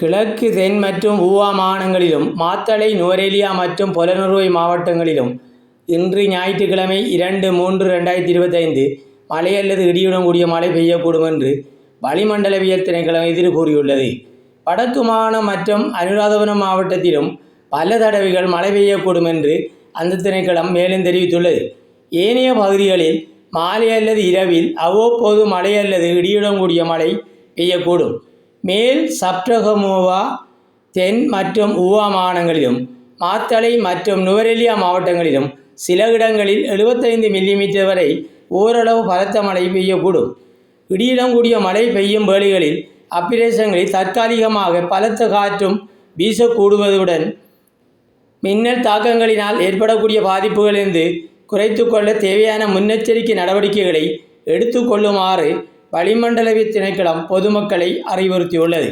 கிழக்கு தென் மற்றும் ஊவா மாகாணங்களிலும் மாத்தளை நுவரெலியா மற்றும் பொலனறுவை மாவட்டங்களிலும் இன்று ஞாயிற்றுக்கிழமை இரண்டு மூன்று ரெண்டாயிரத்தி இருபத்தைந்து மழை அல்லது இடியுடன் கூடிய மழை பெய்யக்கூடும் என்று வளிமண்டலவியல் திணைக்களம் எதிர் கூறியுள்ளது. வடக்கு மாகாணம் மற்றும் அனுராதபுரம் மாவட்டத்திலும் பல தடவைகள் மழை பெய்யக்கூடும் என்று அந்த திணைக்களம் மேலும் தெரிவித்துள்ளது. ஏனைய பகுதிகளில் மாலை அல்லது இரவில் அவ்வப்போது மழை அல்லது இடியுடன் கூடிய மழை பெய்யக்கூடும். மேல் சப்டகமோவா தென் மற்றும் ஊவா மாகாணங்களிலும் மாத்தளை மற்றும் நுவரெலியா மாவட்டங்களிலும் சில இடங்களில் எழுபத்தைந்து மில்லிமீட்டர் வரை ஓரளவு பலத்த மழை பெய்யக்கூடும். இடியுடன் கூடிய மழை பெய்யும் வேளைகளில் அப்பிரேசங்களில் தற்காலிகமாக பலத்த காற்றும் வீசக்கூடுவதுடன் மின்னல் தாக்கங்களினால் ஏற்படக்கூடிய பாதிப்புகளிலிருந்து குறைத்துக்கொள்ள தேவையான முன்னெச்சரிக்கை நடவடிக்கைகளை எடுத்துக்கொள்ளுமாறு வளிமண்டலவியல் திணைக்களம் பொதுமக்களை அறிவுறுத்தியுள்ளது.